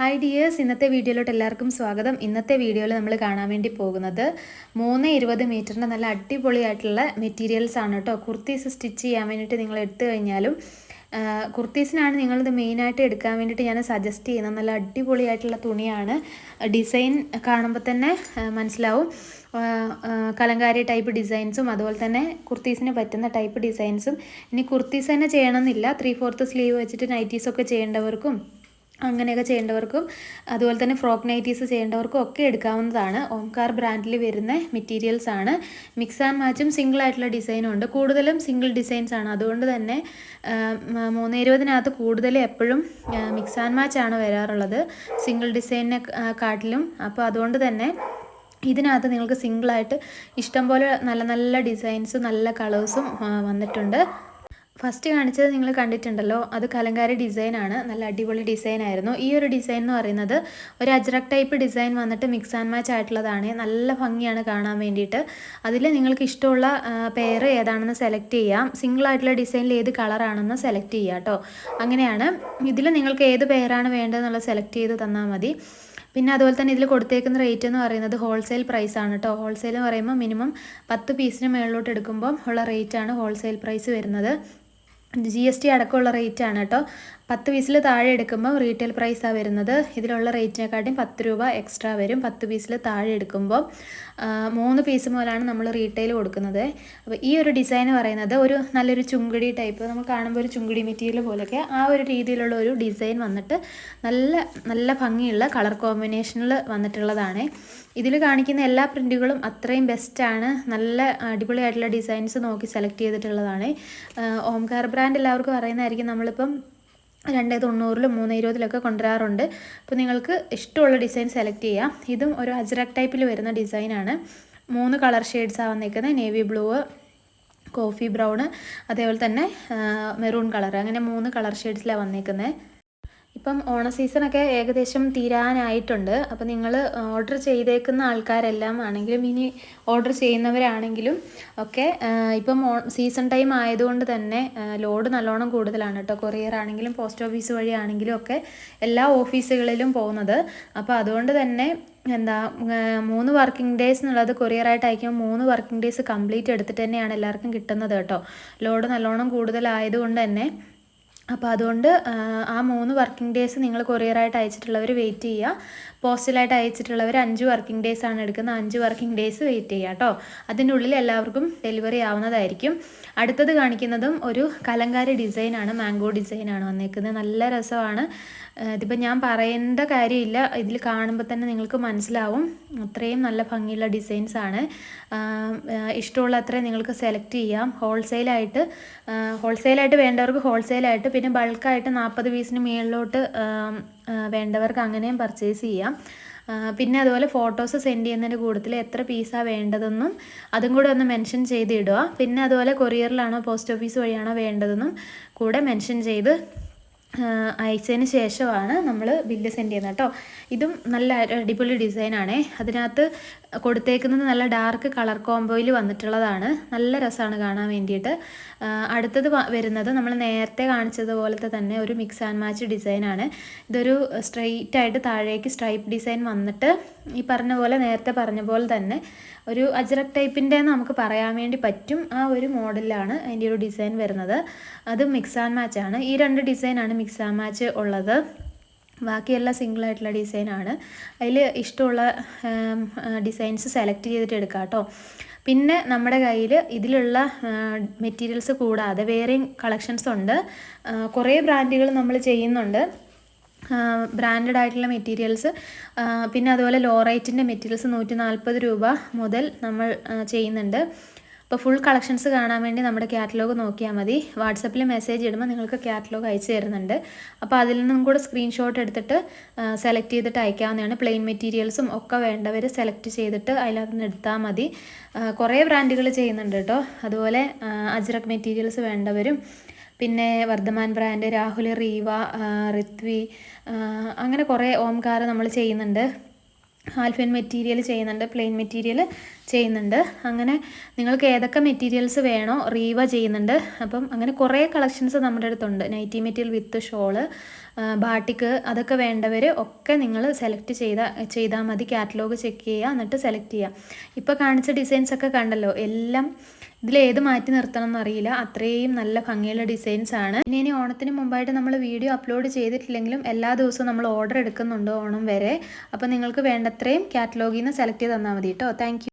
Hi dears ഇന്നത്തെ വീഡിയോയിലോട്ട് എല്ലാവർക്കും സ്വാഗതം. ഇന്നത്തെ വീഡിയോയിൽ നമ്മൾ കാണാൻ വേണ്ടി പോകുന്നത് മൂന്ന് ഇരുപത് മീറ്ററിന്റെ നല്ല അടിപൊളിയായിട്ടുള്ള മെറ്റീരിയൽസ് ആണ് കേട്ടോ. കുർത്തീസ് സ്റ്റിച്ച് ചെയ്യാൻ വേണ്ടിയിട്ട് നിങ്ങൾ എടുത്തു കഴിഞ്ഞാലും കുർത്തീസിനാണ് നിങ്ങളിത് മെയിനായിട്ട് എടുക്കാൻ വേണ്ടിയിട്ട് ഞാൻ സജസ്റ്റ് ചെയ്യുന്നത്. നല്ല അടിപൊളിയായിട്ടുള്ള തുണിയാണ്. ഡിസൈൻ കാണുമ്പോൾ തന്നെ മനസ്സിലാവും. കലങ്കാരി ടൈപ്പ് ഡിസൈൻസും അതുപോലെ തന്നെ കുർത്തീസിന് പറ്റുന്ന ടൈപ്പ് ഡിസൈൻസും ഇനി കുർത്തീസ് തന്നെ ചെയ്യണമെന്നില്ല. ത്രീ ഫോർത്ത് സ്ലീവ് വെച്ചിട്ട് നൈറ്റീസൊക്കെ ചെയ്യേണ്ടവർക്കും അങ്ങനെയൊക്കെ ചെയ്യേണ്ടവർക്കും അതുപോലെ തന്നെ ഫ്രോക്ക് നൈറ്റീസ് ചെയ്യേണ്ടവർക്കും ഒക്കെ എടുക്കാവുന്നതാണ്. ഓംകാർ ബ്രാൻഡിൽ വരുന്ന മെറ്റീരിയൽസ് ആണ്. മിക്സ് ആൻഡ് മാച്ചും സിംഗിൾ ആയിട്ടുള്ള ഡിസൈനും ഉണ്ട്. കൂടുതലും സിംഗിൾ ഡിസൈൻസ് ആണ്. അതുകൊണ്ട് തന്നെ മൂന്ന് ഇരുപതിനകത്ത് കൂടുതൽ എപ്പോഴും മിക്സ് ആൻഡ് മാച്ച് ആണ് വരാറുള്ളത്. സിംഗിൾ ഡിസൈനിനെ കാട്ടിലും. അപ്പോൾ അതുകൊണ്ട് തന്നെ ഇതിനകത്ത് നിങ്ങൾക്ക് സിംഗിളായിട്ട് ഇഷ്ടംപോലെ നല്ല നല്ല ഡിസൈൻസും നല്ല കളേഴ്സും വന്നിട്ടുണ്ട്. ഫസ്റ്റ് കാണിച്ചത് നിങ്ങൾ കണ്ടിട്ടുണ്ടല്ലോ അത് കലങ്കാരി ഡിസൈനാണ് നല്ല അടിപൊളി ഡിസൈൻ ആയിരുന്നു. ഈ ഒരു ഡിസൈൻ എന്ന് പറയുന്നത് ഒരു അജ്രക് ടൈപ്പ് ഡിസൈൻ വന്നിട്ട് മിക്സ് ആൻഡ് മാച്ച് ആയിട്ടുള്ളതാണ്. നല്ല ഭംഗിയാണ് കാണാൻ വേണ്ടിയിട്ട്. അതിൽ നിങ്ങൾക്ക് ഇഷ്ടമുള്ള പെയർ ഏതാണെന്ന് സെലക്ട് ചെയ്യാം. സിംഗിൾ ആയിട്ടുള്ള ഡിസൈനിൽ ഏത് കളറാണെന്ന് സെലക്ട് ചെയ്യാം കേട്ടോ അങ്ങനെയാണ്. ഇതിൽ നിങ്ങൾക്ക് ഏത് പെയറാണ് വേണ്ടതെന്നുള്ളത് സെലക്ട് ചെയ്ത് തന്നാൽ മതി. പിന്നെ അതുപോലെ തന്നെ ഇതിൽ കൊടുത്തേക്കുന്ന റേറ്റ് എന്ന് പറയുന്നത് ഹോൾസെയിൽ പ്രൈസ് ആണ് കേട്ടോ ഹോൾസെയിൽ എന്ന് പറയുമ്പോൾ മിനിമം പത്ത് പീസിന് മുകളിലോട്ട് എടുക്കുമ്പോൾ ഉള്ള റേറ്റാണ് ഹോൾസെയിൽ പ്രൈസ് വരുന്നത്. ജി എസ് ടി അടക്കമുള്ള റേറ്റ് ആണ് കേട്ടോ. പത്ത് പീസിൽ താഴെ എടുക്കുമ്പോൾ റീറ്റെയിൽ പ്രൈസാണ് വരുന്നത്. ഇതിലുള്ള റേറ്റിനെക്കാട്ടിയും പത്ത് രൂപ എക്സ്ട്രാ വരും. പത്ത് പീസിൽ താഴെ എടുക്കുമ്പോൾ മൂന്ന് പീസ് മുതലാണ് നമ്മൾ റീറ്റെയിൽ കൊടുക്കുന്നത്. അപ്പോൾ ഈ ഒരു ഡിസൈൻ പറയുന്നത് ഒരു നല്ലൊരു ചുങ്കിടി ടൈപ്പ് നമ്മൾ കാണുമ്പോൾ ഒരു ചുങ്കിടി മെറ്റീരിയൽ പോലെയൊക്കെ ആ ഒരു രീതിയിലുള്ള ഒരു ഡിസൈൻ വന്നിട്ട് നല്ല നല്ല ഭംഗിയുള്ള കളർ കോമ്പിനേഷനിൽ വന്നിട്ടുള്ളതാണ്. ഇതിൽ കാണിക്കുന്ന എല്ലാ പ്രിന്റുകളും അത്രയും ബെസ്റ്റാണ് നല്ല അടിപൊളിയായിട്ടുള്ള ഡിസൈൻസ് നോക്കി സെലക്ട് ചെയ്തിട്ടുള്ളതാണ്. ഓംകാർ ബ്രാൻഡ് എല്ലാവർക്കും അറിയുന്നതായിരിക്കും നമ്മളിപ്പം രണ്ട് തൊണ്ണൂറിലും മൂന്ന് ഇരുപതിലൊക്കെ കൊണ്ടുവരാറുണ്ട്. അപ്പോൾ നിങ്ങൾക്ക് ഇഷ്ടമുള്ള ഡിസൈൻ സെലക്ട് ചെയ്യാം. ഇതും ഒരു അജ്രക് ടൈപ്പിൽ വരുന്ന ഡിസൈനാണ്. മൂന്ന് കളർ ഷെയ്ഡ്സാണ് വന്നിരിക്കുന്നത് നേവി ബ്ലൂ കോഫി ബ്രൗണ് അതേപോലെ തന്നെ മെറൂൺ കളർ അങ്ങനെ മൂന്ന് കളർ ഷെയ്ഡ്സിലാണ് വന്നേക്കുന്നത്. ഇപ്പം ഓണ സീസണൊക്കെ ഏകദേശം തീരാനായിട്ടുണ്ട്. അപ്പം നിങ്ങൾ ഓർഡർ ചെയ്തേക്കുന്ന ആൾക്കാരെല്ലാം ആണെങ്കിലും ഇനി ഓർഡർ ചെയ്യുന്നവരാണെങ്കിലും ഒക്കെ ഇപ്പം സീസൺ ടൈം ആയതുകൊണ്ട് തന്നെ ലോഡ് നല്ലോണം കൂടുതലാണ് കേട്ടോ. കൊറിയർ ആണെങ്കിലും പോസ്റ്റ് ഓഫീസ് വഴി ആണെങ്കിലും ഒക്കെ എല്ലാ ഓഫീസുകളിലും പോകുന്നത്. അപ്പോൾ അതുകൊണ്ട് തന്നെ എന്താ മൂന്ന് വർക്കിംഗ് ഡേയ്സ് എന്നുള്ളത് കൊറിയറായിട്ട് അയക്കുമ്പോൾ മൂന്ന് വർക്കിംഗ് ഡേയ്സ് കംപ്ലീറ്റ് എടുത്തിട്ട് തന്നെയാണ് എല്ലാവർക്കും കിട്ടുന്നത് കേട്ടോ. ലോഡ് നല്ലോണം കൂടുതലായതുകൊണ്ട് തന്നെ അപ്പോൾ അതുകൊണ്ട് ആ, മൂന്ന് വർക്കിംഗ് ഡേയ്സ് നിങ്ങൾ കൊറിയറായിട്ട് അയച്ചിട്ടുള്ളവർ വെയിറ്റ് ചെയ്യുക. പോസ്റ്റലായിട്ട് അയച്ചിട്ടുള്ളവർ അഞ്ച് വർക്കിംഗ് ഡേയ്സ് ആണ് എടുക്കുന്നത്. അഞ്ച് വർക്കിംഗ് ഡേയ്സ് വെയിറ്റ് ചെയ്യുക കേട്ടോ. അതിന്റെ ഉള്ളിൽ എല്ലാവർക്കും ഡെലിവറി ആവുന്നതായിരിക്കും. അടുത്തത് കാണിക്കുന്നതും ഒരു കലങ്കാരി ഡിസൈനാണ് മാംഗോ ഡിസൈനാണ് വന്നേക്കുന്നത്. നല്ല രസമാണ്. ഇതിപ്പോൾ ഞാൻ പറയേണ്ട കാര്യമില്ല. ഇതിൽ കാണുമ്പോൾ തന്നെ നിങ്ങൾക്ക് മനസ്സിലാവും. അത്രയും നല്ല ഭംഗിയുള്ള ഡിസൈൻസ് ആണ്. ഇഷ്ടമുള്ള അത്രയും നിങ്ങൾക്ക് സെലക്ട് ചെയ്യാം. ഹോൾസെയിലായിട്ട് ഹോൾസെയിലായിട്ട് വേണ്ടവർക്ക് ഹോൾസെയിലായിട്ട് പിന്നെ ബൾക്കായിട്ട് നാൽപ്പത് പീസിന് മുകളിലോട്ട് വേണ്ടവർക്ക് അങ്ങനെയും പർച്ചേസ് ചെയ്യാം. പിന്നെ അതുപോലെ ഫോട്ടോസ് സെൻഡ് ചെയ്യുന്നതിന്റെ കൂടുതൽ എത്ര പീസാണ് വേണ്ടതെന്നും അതും കൂടെ ഒന്ന് മെൻഷൻ ചെയ്ത് ഇടുക പിന്നെ അതുപോലെ കൊറിയറിലാണോ പോസ്റ്റ് ഓഫീസ് വഴിയാണോ വേണ്ടതെന്നും കൂടെ മെൻഷൻ ചെയ്ത് അയച്ചതിന് ശേഷമാണ് നമ്മൾ ബില്ല് സെൻഡ് ചെയ്യുന്നത് കേട്ടോ. ഇതും നല്ല അടിപൊളി ഡിസൈനാണേ അതിനകത്ത് കൊടുത്തേക്കുന്നത് നല്ല ഡാർക്ക് കളർ കോംബോയിൽ വന്നിട്ടുള്ളതാണ്. നല്ല രസമാണ് കാണാൻ വേണ്ടിയിട്ട്. അടുത്തത് വരുന്നത് നമ്മൾ നേരത്തെ കാണിച്ചതുപോലത്തെ തന്നെ ഒരു മിക്സ് ആൻഡ് മാച്ച് ഡിസൈനാണ് ഇതൊരു സ്ട്രെയിറ്റ് ആയിട്ട് താഴേക്ക് സ്ട്രൈപ്പ് ഡിസൈൻ വന്നിട്ട് ഈ പറഞ്ഞ പോലെ നേരത്തെ പറഞ്ഞ പോലെ തന്നെ ഒരു അജ്രക് ടൈപ്പിന്റെ നമുക്ക് പറയാൻ വേണ്ടി പറ്റും ആ ഒരു മോഡലിലാണ് അതിന്റെ ഒരു ഡിസൈൻ വരുന്നത്. അത് മിക്സ് ആൻഡ് മാച്ച് ആണ്. ഈ രണ്ട് ഡിസൈനാണ് മിക്സ് ആൻഡ് മാച്ച് ഉള്ളത്. ബാക്കിയെല്ലാം സിംഗിൾ ആയിട്ടുള്ള ഡിസൈനാണ് അതിൽ ഇഷ്ടമുള്ള ഡിസൈൻസ് സെലക്ട് ചെയ്തിട്ട് എടുക്കാം കേട്ടോ. പിന്നെ നമ്മുടെ കയ്യിൽ ഇതിലുള്ള മെറ്റീരിയൽസ് കൂടാതെ വേറെയും കളക്ഷൻസ് ഉണ്ട്. കുറേ ബ്രാൻഡുകൾ നമ്മൾ ചെയ്യുന്നുണ്ട്. ബ്രാൻഡഡ് ആയിട്ടുള്ള മെറ്റീരിയൽസ് പിന്നെ അതുപോലെ ലോ റേറ്റിന്റെ മെറ്റീരിയൽസ് നൂറ്റി നാൽപ്പത് രൂപ മുതൽ നമ്മൾ ചെയ്യുന്നുണ്ട്. അപ്പോൾ ഫുൾ കളക്ഷൻസ് കാണാൻ വേണ്ടി നമ്മുടെ കാറ്റലോഗ് നോക്കിയാൽ മതി. വാട്സപ്പിൽ മെസ്സേജ് ഇടുമ്പോൾ നിങ്ങൾക്ക് കാറ്റലോഗ് അയച്ചു തരുന്നുണ്ട്. അപ്പോൾ അതിൽ നിന്നും കൂടെ സ്ക്രീൻഷോട്ട് എടുത്തിട്ട് സെലക്ട് ചെയ്തിട്ട് അയക്കാവുന്നതാണ്. പ്ലെയിൻ മെറ്റീരിയൽസും ഒക്കെ വേണ്ടവർ സെലക്ട് ചെയ്തിട്ട് അതിനകത്ത് നിന്ന് എടുത്താൽ മതി. കുറേ ബ്രാൻഡുകൾ ചെയ്യുന്നുണ്ട് കേട്ടോ. അതുപോലെ അജ്രക് മെറ്റീരിയൽസ് വേണ്ടവരും പിന്നെ വർദ്ധമാൻ ബ്രാൻഡ് രാഹുൽ റീവ ഋത്വി അങ്ങനെ കുറേ ഓംകാർ നമ്മൾ ചെയ്യുന്നുണ്ട്. ആൽഫിൻ മെറ്റീരിയൽ ചെയ്യുന്നുണ്ട് പ്ലെയിൻ മെറ്റീരിയൽ ചെയ്യുന്നുണ്ട്. അങ്ങനെ നിങ്ങൾക്ക് ഏതൊക്കെ മെറ്റീരിയൽസ് വേണോ റീവ ചെയ്യുന്നുണ്ട്. അപ്പം അങ്ങനെ കുറേ കളക്ഷൻസ് നമ്മുടെ അടുത്തുണ്ട്. Nightie material with shawl batik അതൊക്കെ വേണ്ടവർ ഒക്കെ നിങ്ങൾ സെലക്ട് ചെയ്ത ചെയ്താൽ മതി. കാറ്റലോഗ് ചെക്ക് ചെയ്യുക എന്നിട്ട് സെലക്ട് ചെയ്യുക ഇപ്പോൾ കാണിച്ച ഡിസൈൻസ് ഒക്കെ കണ്ടല്ലോ. എല്ലാം ഇതിലേത് മാറ്റി നിർത്തണം എന്നറിയില്ല അത്രയും നല്ല ഭംഗിയുള്ള ഡിസൈൻസ് ആണ്. ഇനി ഇനി ഓണത്തിന് മുമ്പായിട്ട് നമ്മൾ വീഡിയോ അപ്ലോഡ് ചെയ്തിട്ടില്ലെങ്കിലും എല്ലാ ദിവസവും നമ്മൾ ഓർഡർ എടുക്കുന്നുണ്ട് ഓണം വരെ. അപ്പോൾ നിങ്ങൾക്ക് വേണ്ടത്രയും കാറ്റലോഗിൽ നിന്ന് സെലക്ട് ചെയ്ത് തന്നാൽ മതി കേട്ടോ താങ്ക്